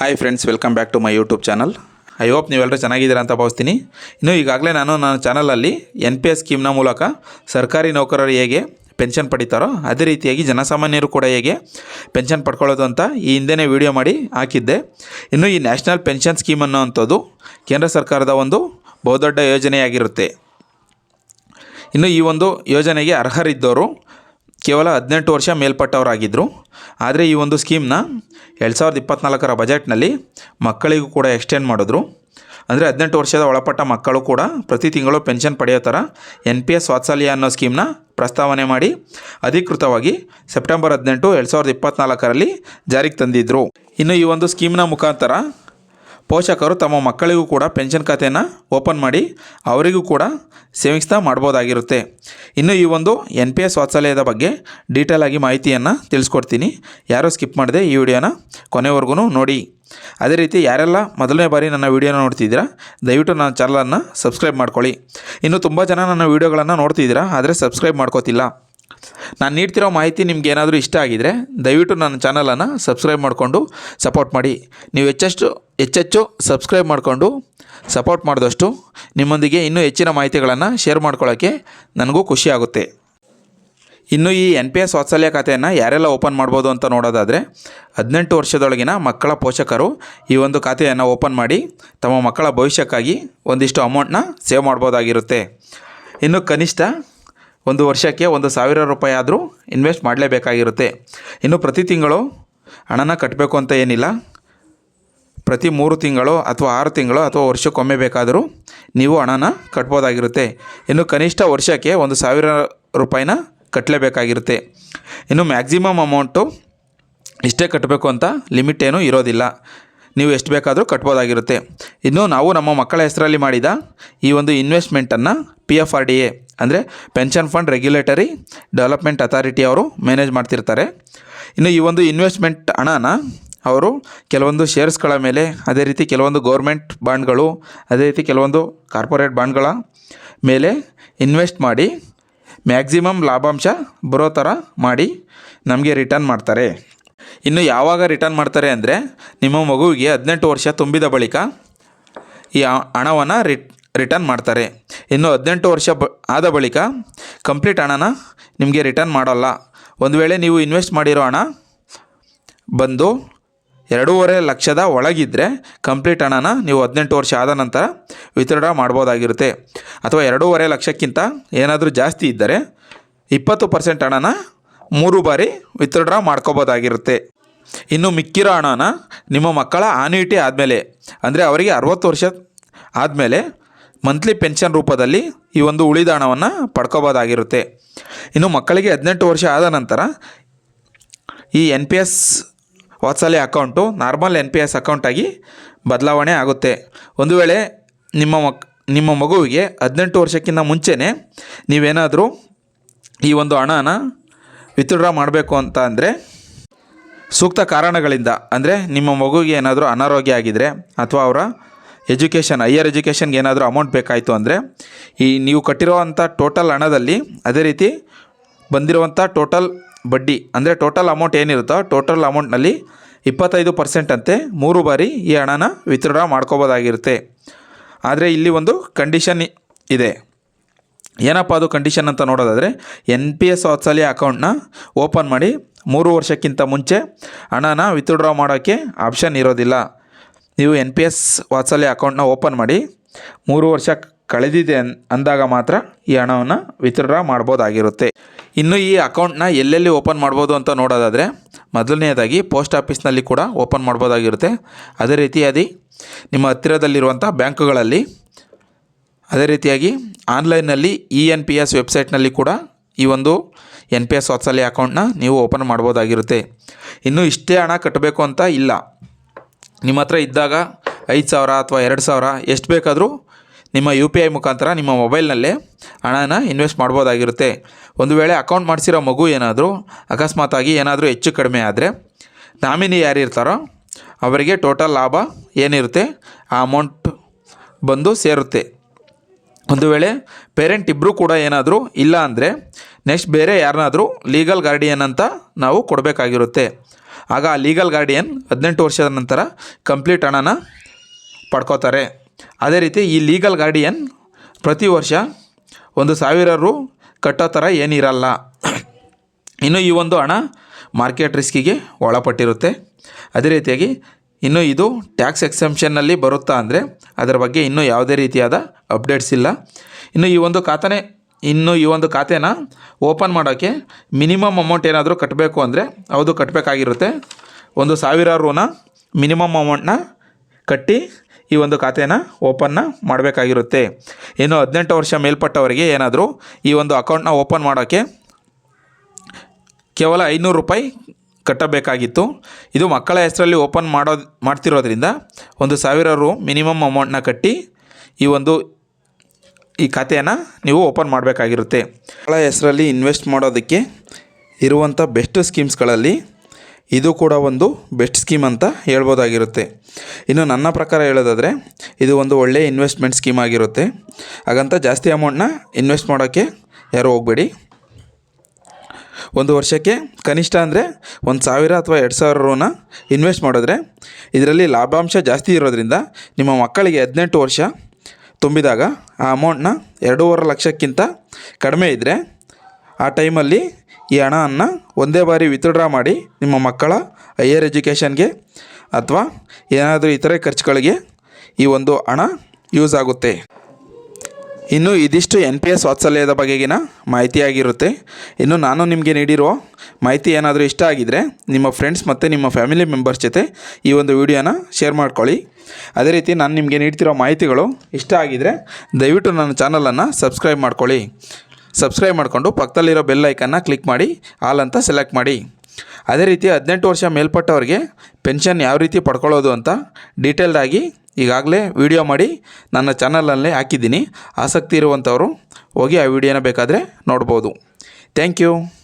Hi friends welcome back to my YouTube channel I hope ನೀವೆಲ್ಲರೂ ಚೆನ್ನಾಗಿದ್ದೀರಾ ಅಂತ ಭಾವಿಸ್ತೀನಿ. ಇನ್ನು ಈಗಾಗಲೇ ನಾನು ನನ್ನ ಚಾನಲಲ್ಲಿ ಎನ್ ಪಿ ಎಸ್ ಸ್ಕೀಮ್ನ ಮೂಲಕ ಸರ್ಕಾರಿ ನೌಕರರು ಹೇಗೆ ಪೆನ್ಷನ್ ಪಡಿತಾರೋ ಅದೇ ರೀತಿಯಾಗಿ ಜನಸಾಮಾನ್ಯರು ಕೂಡ ಹೇಗೆ ಪೆನ್ಷನ್ ಪಡ್ಕೊಳ್ಳೋದು ಅಂತ ಈ ಹಿಂದೆನೇ ವಿಡಿಯೋ ಮಾಡಿ ಹಾಕಿದ್ದೆ. ಇನ್ನು ಈ ನ್ಯಾಷನಲ್ ಪೆನ್ಷನ್ ಸ್ಕೀಮ್ ಅನ್ನೋವಂಥದ್ದು ಕೇಂದ್ರ ಸರ್ಕಾರದ ಒಂದು ಬಹುದೊಡ್ಡ ಯೋಜನೆಯಾಗಿರುತ್ತೆ. ಇನ್ನು ಈ ಒಂದು ಯೋಜನೆಗೆ ಅರ್ಹರಿದ್ದವರು ಕೇವಲ ಹದಿನೆಂಟು ವರ್ಷ ಮೇಲ್ಪಟ್ಟವರಾಗಿದ್ದರು ಆದರೆ ಈ ಒಂದು ಸ್ಕೀಮ್ನ ಎರಡು ಸಾವಿರದ ಇಪ್ಪತ್ತ್ನಾಲ್ಕರ ಬಜೆಟ್ನಲ್ಲಿ ಮಕ್ಕಳಿಗೂ ಕೂಡ ಎಕ್ಸ್ಟೆಂಡ್ ಮಾಡಿದ್ರು. ಅಂದರೆ ಹದಿನೆಂಟು ವರ್ಷದ ಒಳಪಟ್ಟ ಮಕ್ಕಳು ಕೂಡ ಪ್ರತಿ ತಿಂಗಳು ಪೆನ್ಷನ್ ಪಡೆಯೋ ಥರ ಎನ್ ಪಿ ಎಸ್ ವಾತ್ಸಲ್ಯ ಅನ್ನೋ ಸ್ಕೀಮ್ನ ಪ್ರಸ್ತಾವನೆ ಮಾಡಿ ಅಧಿಕೃತವಾಗಿ ಸೆಪ್ಟೆಂಬರ್ ಹದಿನೆಂಟು ಎರಡು ಸಾವಿರದ ಇಪ್ಪತ್ತ್ನಾಲ್ಕರಲ್ಲಿ ಜಾರಿಗೆ ತಂದಿದ್ದರು ಇನ್ನು ಈ ಒಂದು ಸ್ಕೀಮ್ನ ಮುಖಾಂತರ ಪೋಷಕರು ತಮ್ಮ ಮಕ್ಕಳಿಗೂ ಕೂಡ ಪೆನ್ಷನ್ ಖಾತೆಯನ್ನು ಓಪನ್ ಮಾಡಿ ಅವರಿಗೂ ಕೂಡ ಸೇವಿಂಗ್ಸ್ನ ಮಾಡ್ಬೋದಾಗಿರುತ್ತೆ. ಇನ್ನು ಈ ಒಂದು ಎನ್ ಪಿ ಎಸ್ ವಾತ್ಸಲ್ಯದ ಬಗ್ಗೆ ಡೀಟೇಲ್ ಆಗಿ ಮಾಹಿತಿಯನ್ನು ತಿಳಿಸ್ಕೊಡ್ತೀನಿ. ಯಾರೋ ಸ್ಕಿಪ್ ಮಾಡದೆ ಈ ವಿಡಿಯೋನ ಕೊನೆವರೆಗೂ ನೋಡಿ. ಅದೇ ರೀತಿ ಯಾರೆಲ್ಲ ಮೊದಲನೇ ಬಾರಿ ನನ್ನ ವೀಡಿಯೋನ ನೋಡ್ತಿದ್ದೀರಾ, ದಯವಿಟ್ಟು ನನ್ನ ಚಾನಲನ್ನು ಸಬ್ಸ್ಕ್ರೈಬ್ ಮಾಡ್ಕೊಳ್ಳಿ. ಇನ್ನು ತುಂಬ ಜನ ನನ್ನ ವೀಡಿಯೋಗಳನ್ನು ನೋಡ್ತಿದ್ದೀರಾ, ಆದರೆ ಸಬ್ಸ್ಕ್ರೈಬ್ ಮಾಡ್ಕೋತಿಲ್ಲ. ನಾನು ನೀಡ್ತಿರೋ ಮಾಹಿತಿ ನಿಮ್ಗೆ ಏನಾದರೂ ಇಷ್ಟ ಆಗಿದರೆ ದಯವಿಟ್ಟು ನನ್ನ ಚಾನಲನ್ನು ಸಬ್ಸ್ಕ್ರೈಬ್ ಮಾಡಿಕೊಂಡು ಸಪೋರ್ಟ್ ಮಾಡಿ. ನೀವು ಹೆಚ್ಚೆಷ್ಟು ಹೆಚ್ಚೆಚ್ಚು ಸಬ್ಸ್ಕ್ರೈಬ್ ಮಾಡಿಕೊಂಡು ಸಪೋರ್ಟ್ ಮಾಡಿದಷ್ಟು ನಿಮ್ಮೊಂದಿಗೆ ಇನ್ನೂ ಹೆಚ್ಚಿನ ಮಾಹಿತಿಗಳನ್ನು ಶೇರ್ ಮಾಡ್ಕೊಳ್ಳೋಕ್ಕೆ ನನಗೂ ಖುಷಿಯಾಗುತ್ತೆ ಇನ್ನು ಈ ಎನ್ ಪಿ ಎಸ್ ವಾತ್ಸಲ್ಯ ಖಾತೆಯನ್ನು ಯಾರೆಲ್ಲ ಓಪನ್ ಮಾಡ್ಬೋದು ಅಂತ ನೋಡೋದಾದರೆ ಹದಿನೆಂಟು ವರ್ಷದೊಳಗಿನ ಮಕ್ಕಳ ಪೋಷಕರು ಈ ಒಂದು ಖಾತೆಯನ್ನು ಓಪನ್ ಮಾಡಿ ತಮ್ಮ ಮಕ್ಕಳ ಭವಿಷ್ಯಕ್ಕಾಗಿ ಒಂದಿಷ್ಟು ಅಮೌಂಟ್ನ ಸೇವ್ ಮಾಡ್ಬೋದಾಗಿರುತ್ತೆ. ಇನ್ನು ಕನಿಷ್ಠ ಒಂದು ವರ್ಷಕ್ಕೆ ಒಂದು ಸಾವಿರ ರೂಪಾಯಿ ಆದರೂ ಇನ್ವೆಸ್ಟ್ ಮಾಡಲೇಬೇಕಾಗಿರುತ್ತೆ. ಇನ್ನು ಪ್ರತಿ ತಿಂಗಳು ಹಣನ ಕಟ್ಟಬೇಕು ಅಂತ ಏನಿಲ್ಲ. ಪ್ರತಿ ಮೂರು ತಿಂಗಳು ಅಥವಾ ಆರು ತಿಂಗಳು ಅಥವಾ ವರ್ಷಕ್ಕೊಮ್ಮೆ ಬೇಕಾದರೂ ನೀವು ಹಣನ ಕಟ್ಬೋದಾಗಿರುತ್ತೆ. ಇನ್ನು ಕನಿಷ್ಠ ವರ್ಷಕ್ಕೆ ಒಂದು ಸಾವಿರ ರೂಪಾಯಿನ ಕಟ್ಟಲೇಬೇಕಾಗಿರುತ್ತೆ ಇನ್ನು ಮ್ಯಾಕ್ಸಿಮಮ್ ಅಮೌಂಟು ಇಷ್ಟೇ ಕಟ್ಟಬೇಕು ಅಂತ ಲಿಮಿಟ್ ಏನೂ ಇರೋದಿಲ್ಲ. ನೀವು ಎಷ್ಟು ಬೇಕಾದರೂ ಕಟ್ಬೋದಾಗಿರುತ್ತೆ. ಇನ್ನು ನಾವು ನಮ್ಮ ಮಕ್ಕಳ ಹೆಸರಲ್ಲಿ ಮಾಡಿದ ಈ ಒಂದು ಇನ್ವೆಸ್ಟ್ಮೆಂಟನ್ನು P F R D A ಅಂದರೆ pension fund regulatory development authority ಅವರು ಮ್ಯಾನೇಜ್ ಮಾಡ್ತಿರ್ತಾರೆ. ಇನ್ನು ಈ ಒಂದು ಇನ್ವೆಸ್ಟ್ಮೆಂಟ್ ಹಣನ ಅವರು ಕೆಲವೊಂದು ಶೇರ್ಸ್ಗಳ ಮೇಲೆ, ಅದೇ ರೀತಿ ಕೆಲವೊಂದು ಗೌರ್ಮೆಂಟ್ ಬಾಂಡ್ಗಳು ಅದೇ ರೀತಿ ಕೆಲವೊಂದು ಕಾರ್ಪೊರೇಟ್ ಬಾಂಡ್ಗಳ ಮೇಲೆ ಇನ್ವೆಸ್ಟ್ ಮಾಡಿ ಮ್ಯಾಕ್ಸಿಮಮ್ ಲಾಭಾಂಶ ಬರೋ ಥರ ಮಾಡಿ ನಮಗೆ ರಿಟರ್ನ್ ಮಾಡ್ತಾರೆ. ಇನ್ನು ಯಾವಾಗ ರಿಟರ್ನ್ ಮಾಡ್ತಾರೆ ಅಂದರೆ ನಿಮ್ಮ ಮಗುವಿಗೆ ಹದಿನೆಂಟು ವರ್ಷ ತುಂಬಿದ ಬಳಿಕ ಈ ಹಣವನ್ನು ರಿಟ್ ರಿಟರ್ನ್ ಮಾಡ್ತಾರೆ. ಇನ್ನು ಹದಿನೆಂಟು ವರ್ಷ ಬ, ಆದ ಬಳಿಕ ಕಂಪ್ಲೀಟ್ ಹಣನ ನಿಮಗೆ ರಿಟರ್ನ್ ಮಾಡೋಲ್ಲ. ಒಂದು ವೇಳೆ ನೀವು ಇನ್ವೆಸ್ಟ್ ಮಾಡಿರೋ ಹಣ ಬಂದು ಎರಡೂವರೆ ಲಕ್ಷದ ಒಳಗಿದ್ದರೆ ಕಂಪ್ಲೀಟ್ ಹಣನ ನೀವು ಹದಿನೆಂಟು ವರ್ಷ ಆದ ನಂತರ ವಿತ್ಡ್ರಾ ಮಾಡ್ಬೋದಾಗಿರುತ್ತೆ. ಅಥವಾ ಎರಡೂವರೆ ಲಕ್ಷಕ್ಕಿಂತ ಏನಾದರೂ ಜಾಸ್ತಿ ಇದ್ದರೆ ಇಪ್ಪತ್ತು ಪರ್ಸೆಂಟ್ ಹಣನ ಮೂರು ಬಾರಿ ವಿತ್ಡ್ರಾ ಮಾಡ್ಕೋಬೋದಾಗಿರುತ್ತೆ. ಇನ್ನು ಮಿಕ್ಕಿರೋ ಹಣನ ನಿಮ್ಮ ಮಕ್ಕಳ ಆನ್ಯೂಟಿ ಆದಮೇಲೆ, ಅಂದರೆ ಅವರಿಗೆ ಅರವತ್ತು ವರ್ಷ ಆದಮೇಲೆ ಮಂತ್ಲಿ ಪೆನ್ಷನ್ ರೂಪದಲ್ಲಿ ಈ ಒಂದು ಉಳಿದ ಹಣವನ್ನು ಪಡ್ಕೋಬೋದಾಗಿರುತ್ತೆ. ಇನ್ನು ಮಕ್ಕಳಿಗೆ ಹದಿನೆಂಟು ವರ್ಷ ಆದ ನಂತರ ಈ N P S Vatsalya account normal N P S ಅಕೌಂಟಾಗಿ ಬದಲಾವಣೆ ಆಗುತ್ತೆ. ಒಂದು ವೇಳೆ ನಿಮ್ಮ ಮಕ್, ನಿಮ್ಮ ಮಗುವಿಗೆ ಹದಿನೆಂಟು ವರ್ಷಕ್ಕಿಂತ ಮುಂಚೆನೇ ನೀವೇನಾದರೂ ಈ ಒಂದು ಹಣನ ವಿತ್ಡ್ರಾ ಮಾಡಬೇಕು ಅಂತ ಅಂದರೆ ಸೂಕ್ತ ಕಾರಣಗಳಿಂದ, ಅಂದರೆ ನಿಮ್ಮ ಮಗುವಿಗೆ ಏನಾದರೂ ಅನಾರೋಗ್ಯ ಆಗಿದ್ದರೆ ಅಥವಾ ಅವರ ಎಜುಕೇಷನ್ ಹೈಯರ್ ಎಜುಕೇಷನ್ಗೆ ಏನಾದರೂ ಅಮೌಂಟ್ ಬೇಕಾಯಿತು ಅಂದರೆ ಈ ನೀವು ಕಟ್ಟಿರೋವಂಥ ಟೋಟಲ್ ಹಣದಲ್ಲಿ ಅದೇ ರೀತಿ ಬಂದಿರುವಂಥ ಟೋಟಲ್ ಬಡ್ಡಿ, ಅಂದರೆ ಟೋಟಲ್ ಅಮೌಂಟ್ ಏನಿರುತ್ತೋ ಟೋಟಲ್ ಅಮೌಂಟ್ನಲ್ಲಿ ಇಪ್ಪತ್ತೈದು ಪರ್ಸೆಂಟ್ ಅಂತೆ ಮೂರು ಬಾರಿ ಈ ಹಣನ ವಿತ್ಡ್ರಾ ಮಾಡ್ಕೋಬೋದಾಗಿರುತ್ತೆ. ಆದರೆ ಇಲ್ಲಿ ಒಂದು ಕಂಡೀಷನ್ ಇದೆ. ಏನಪ್ಪ ಅದು ಕಂಡೀಷನ್ ಅಂತ ನೋಡೋದಾದರೆ ಎನ್ ಪಿ ಎಸ್ ವಾತ್ಸಲ್ಯ ಅಕೌಂಟ್ನ ಓಪನ್ ಮಾಡಿ ಮೂರು ವರ್ಷಕ್ಕಿಂತ ಮುಂಚೆ ಹಣನ ವಿತ್ಡ್ರಾ ಮಾಡೋಕ್ಕೆ ಆಪ್ಷನ್ ಇರೋದಿಲ್ಲ. ನೀವು ಎನ್ ಪಿ ಎಸ್ ವಾತ್ಸಲ್ಯ ಅಕೌಂಟ್ನ ಓಪನ್ ಮಾಡಿ ಮೂರು ವರ್ಷ ಕಳೆದಿದೆ ಅಂದಾಗ ಮಾತ್ರ ಈ ಹಣವನ್ನು ವಿತ್ಡ್ರಾ ಮಾಡ್ಬೋದಾಗಿರುತ್ತೆ. ಇನ್ನು ಈ ಅಕೌಂಟ್ನ ಎಲ್ಲೆಲ್ಲಿ ಓಪನ್ ಮಾಡ್ಬೋದು ಅಂತ ನೋಡೋದಾದರೆ ಮೊದಲನೆಯದಾಗಿ ಪೋಸ್ಟ್ ಆಫೀಸ್ನಲ್ಲಿ ಕೂಡ ಓಪನ್ ಮಾಡ್ಬೋದಾಗಿರುತ್ತೆ. ಅದೇ ರೀತಿಯಾಗಿ ನಿಮ್ಮ ಹತ್ತಿರದಲ್ಲಿರುವಂಥ ಬ್ಯಾಂಕುಗಳಲ್ಲಿ, ಅದೇ ರೀತಿಯಾಗಿ ಆನ್ಲೈನ್ನಲ್ಲಿ ಇ ಎನ್ ಪಿ ಎಸ್ ವೆಬ್ಸೈಟ್ನಲ್ಲಿ ಕೂಡ ಈ ಒಂದು ಎನ್ ಪಿ ಎಸ್ ವಾತ್ಸಲ್ಯ ಅಕೌಂಟ್ನ ನೀವು ಓಪನ್ ಮಾಡ್ಬೋದಾಗಿರುತ್ತೆ. ಇನ್ನು ಇಷ್ಟೇ ಹಣ ಕಟ್ಟಬೇಕು ಅಂತ ಇಲ್ಲ. ನಿಮ್ಮ ಹತ್ರ ಇದ್ದಾಗ ಐದು ಸಾವಿರ ಅಥವಾ ಎರಡು ಸಾವಿರ ಎಷ್ಟು ಬೇಕಾದರೂ ನಿಮ್ಮ ಯು ಪಿ ಐ ಮುಖಾಂತರ ನಿಮ್ಮ ಮೊಬೈಲ್ನಲ್ಲೇ ಹಣನ ಇನ್ವೆಸ್ಟ್ ಮಾಡ್ಬೋದಾಗಿರುತ್ತೆ. ಒಂದು ವೇಳೆ ಅಕೌಂಟ್ ಮಾಡಿಸಿರೋ ಮಗು ಏನಾದರೂ, ಅಕಸ್ಮಾತಾಗಿ ಏನಾದರೂ ಹೆಚ್ಚು ಕಡಿಮೆ ಆದರೆ ನಾಮಿನಿ ಯಾರಿರ್ತಾರೋ ಅವರಿಗೆ ಟೋಟಲ್ ಲಾಭ ಏನಿರುತ್ತೆ, ಆ ಅಮೌಂಟ್ ಬಂದು ಸೇರುತ್ತೆ. ಒಂದು ವೇಳೆ ಪೇರೆಂಟ್ ಇಬ್ಬರೂ ಕೂಡ ಏನಾದರೂ ಇಲ್ಲ ಅಂದರೆ ನೆಕ್ಸ್ಟ್ ಬೇರೆ ಯಾರನ್ನಾದರೂ ಲೀಗಲ್ ಗಾರ್ಡಿಯನ್ ಅಂತ ನಾವು ಕೊಡಬೇಕಾಗಿರುತ್ತೆ. ಆಗ ಆ ಲೀಗಲ್ ಗಾರ್ಡಿಯನ್ ಹದಿನೆಂಟು ವರ್ಷದ ನಂತರ ಕಂಪ್ಲೀಟ್ ಹಣನ ಪಡ್ಕೋತಾರೆ. ಅದೇ ರೀತಿ ಈ ಲೀಗಲ್ ಗಾರ್ಡಿಯನ್ ಪ್ರತಿ ವರ್ಷ ಒಂದು ಸಾವಿರ ರು ಕಟ್ಟೋ ಥರ ಏನಿರಲ್ಲ. ಇನ್ನು ಈ ಒಂದು ಹಣ ಮಾರ್ಕೆಟ್ ರಿಸ್ಕಿಗೆ ಒಳಪಟ್ಟಿರುತ್ತೆ. ಅದೇ ರೀತಿಯಾಗಿ ಇನ್ನು ಇದು ಟ್ಯಾಕ್ಸ್ ಎಕ್ಸೆಂಪ್ಷನ್ನಲ್ಲಿ ಬರುತ್ತಾ ಅಂದರೆ ಅದರ ಬಗ್ಗೆ ಇನ್ನೂ ಯಾವುದೇ ರೀತಿಯಾದ ಅಪ್ಡೇಟ್ಸ್ ಇಲ್ಲ. ಇನ್ನು ಈ ಒಂದು ಖಾತೆನೇ ಇನ್ನು ಈ ಒಂದು ಖಾತೆನ ಓಪನ್ ಮಾಡೋಕ್ಕೆ ಮಿನಿಮಮ್ ಅಮೌಂಟ್ ಏನಾದರೂ ಕಟ್ಟಬೇಕು ಅಂದರೆ ಹೌದು ಕಟ್ಟಬೇಕಾಗಿರುತ್ತೆ ಒಂದು ಸಾವಿರ ರೂನ ಮಿನಿಮಮ್ ಅಮೌಂಟ್ನ ಕಟ್ಟಿ ಈ ಒಂದು ಖಾತೆನ ಓಪನ್ನ ಮಾಡಬೇಕಾಗಿರುತ್ತೆ. ಇನ್ನು ಹದಿನೆಂಟು ವರ್ಷ ಮೇಲ್ಪಟ್ಟವರಿಗೆ ಏನಾದರೂ ಈ ಒಂದು ಅಕೌಂಟ್ನ ಓಪನ್ ಮಾಡೋಕ್ಕೆ ಕೇವಲ ಐನೂರು ರೂಪಾಯಿ ಕಟ್ಟಬೇಕಾಗಿತ್ತು. ಇದು ಮಕ್ಕಳ ಹೆಸರಲ್ಲಿ ಓಪನ್ ಮಾಡೋ ಮಾಡ್ತಿರೋದ್ರಿಂದ ಒಂದು ಸಾವಿರ ರು ಮಿನಿಮಮ್ ಅಮೌಂಟ್ನ ಕಟ್ಟಿ ಈ ಒಂದು ಈ ಖಾತೆಯನ್ನು ನೀವು ಓಪನ್ ಮಾಡಬೇಕಾಗಿರುತ್ತೆ. ಮಕ್ಕಳ ಹೆಸರಲ್ಲಿ ಇನ್ವೆಸ್ಟ್ ಮಾಡೋದಕ್ಕೆ ಇರುವಂಥ ಬೆಸ್ಟ್ ಸ್ಕೀಮ್ಸ್ಗಳಲ್ಲಿ ಇದು ಕೂಡ ಒಂದು ಬೆಸ್ಟ್ ಸ್ಕೀಮ್ ಅಂತ ಹೇಳ್ಬೋದಾಗಿರುತ್ತೆ. ಇನ್ನು ನನ್ನ ಪ್ರಕಾರ ಹೇಳೋದಾದರೆ, ಇದು ಒಂದು ಒಳ್ಳೆಯ ಇನ್ವೆಸ್ಟ್ಮೆಂಟ್ ಸ್ಕೀಮ್ ಆಗಿರುತ್ತೆ. ಹಾಗಂತ ಜಾಸ್ತಿ ಅಮೌಂಟ್ನ ಇನ್ವೆಸ್ಟ್ ಮಾಡೋಕ್ಕೆ ಯಾರೂ ಹೋಗಬೇಡಿ. ಒಂದು ವರ್ಷಕ್ಕೆ ಕನಿಷ್ಠ ಅಂದರೆ ಒಂದು ಸಾವಿರ ಅಥವಾ ಎರಡು ಸಾವಿರ ರೂನ ಇನ್ವೆಸ್ಟ್ ಮಾಡಿದ್ರೆ, ಇದರಲ್ಲಿ ಲಾಭಾಂಶ ಜಾಸ್ತಿ ಇರೋದ್ರಿಂದ ನಿಮ್ಮ ಮಕ್ಕಳಿಗೆ ಹದಿನೆಂಟು ವರ್ಷ ತುಂಬಿದಾಗ ಆ ಅಮೌಂಟ್ನ ಎರಡೂವರೆ ಲಕ್ಷಕ್ಕಿಂತ ಕಡಿಮೆ ಇದ್ದರೆ ಆ ಟೈಮಲ್ಲಿ ಈ ಹಣವನ್ನು ಒಂದೇ ಬಾರಿ ವಿತ್ಡ್ರಾ ಮಾಡಿ ನಿಮ್ಮ ಮಕ್ಕಳ ಹೈಯರ್ ಎಜುಕೇಷನ್ಗೆ ಅಥವಾ ಏನಾದರೂ ಇತರೆ ಖರ್ಚುಗಳಿಗೆ ಈ ಒಂದು ಹಣ ಯೂಸ್ ಆಗುತ್ತೆ. ಇನ್ನು ಇದಿಷ್ಟು ಎನ್ ಪಿ ಎಸ್ ವಾತ್ಸಲ್ಯದ ಬಗೆಗಿನ ಮಾಹಿತಿಯಾಗಿರುತ್ತೆ. ಇನ್ನು ನಾನು ನಿಮಗೆ ನೀಡಿರುವ ಮಾಹಿತಿ ಏನಾದರೂ ಇಷ್ಟ ಆಗಿದ್ದರೆ ನಿಮ್ಮ ಫ್ರೆಂಡ್ಸ್ ಮತ್ತು ನಿಮ್ಮ ಫ್ಯಾಮಿಲಿ ಮೆಂಬರ್ಸ್ ಜೊತೆ ಈ ಒಂದು ವಿಡಿಯೋನ ಶೇರ್ ಮಾಡ್ಕೊಳ್ಳಿ. ಅದೇ ರೀತಿ ನಾನು ನಿಮಗೆ ನೀಡ್ತಿರೋ ಮಾಹಿತಿಗಳು ಇಷ್ಟ ಆಗಿದರೆ ದಯವಿಟ್ಟು ನನ್ನ ಚಾನಲನ್ನು ಸಬ್ಸ್ಕ್ರೈಬ್ ಮಾಡ್ಕೊಳ್ಳಿ. ಸಬ್ಸ್ಕ್ರೈಬ್ ಮಾಡಿಕೊಂಡು ಪಕ್ಕದಲ್ಲಿರೋ ಬೆಲ್ ಐಕನ್ನ ಕ್ಲಿಕ್ ಮಾಡಿ ಆಲ್ ಅಂತ ಸೆಲೆಕ್ಟ್ ಮಾಡಿ. ಅದೇ ರೀತಿ ಹದಿನೆಂಟು ವರ್ಷ ಮೇಲ್ಪಟ್ಟವರಿಗೆ ಪೆನ್ಷನ್ ಯಾವ ರೀತಿ ಪಡ್ಕೊಳ್ಳೋದು ಅಂತ ಡೀಟೇಲ್ಡಾಗಿ ಈಗಾಗಲೇ ವಿಡಿಯೋ ಮಾಡಿ ನನ್ನ ಚಾನಲಲ್ಲೇ ಹಾಕಿದ್ದೀನಿ. ಆಸಕ್ತಿ ಇರುವಂಥವರು ಹೋಗಿ ಆ ವಿಡಿಯೋನ ಬೇಕಾದರೆ ನೋಡ್ಬೋದು. Thank you.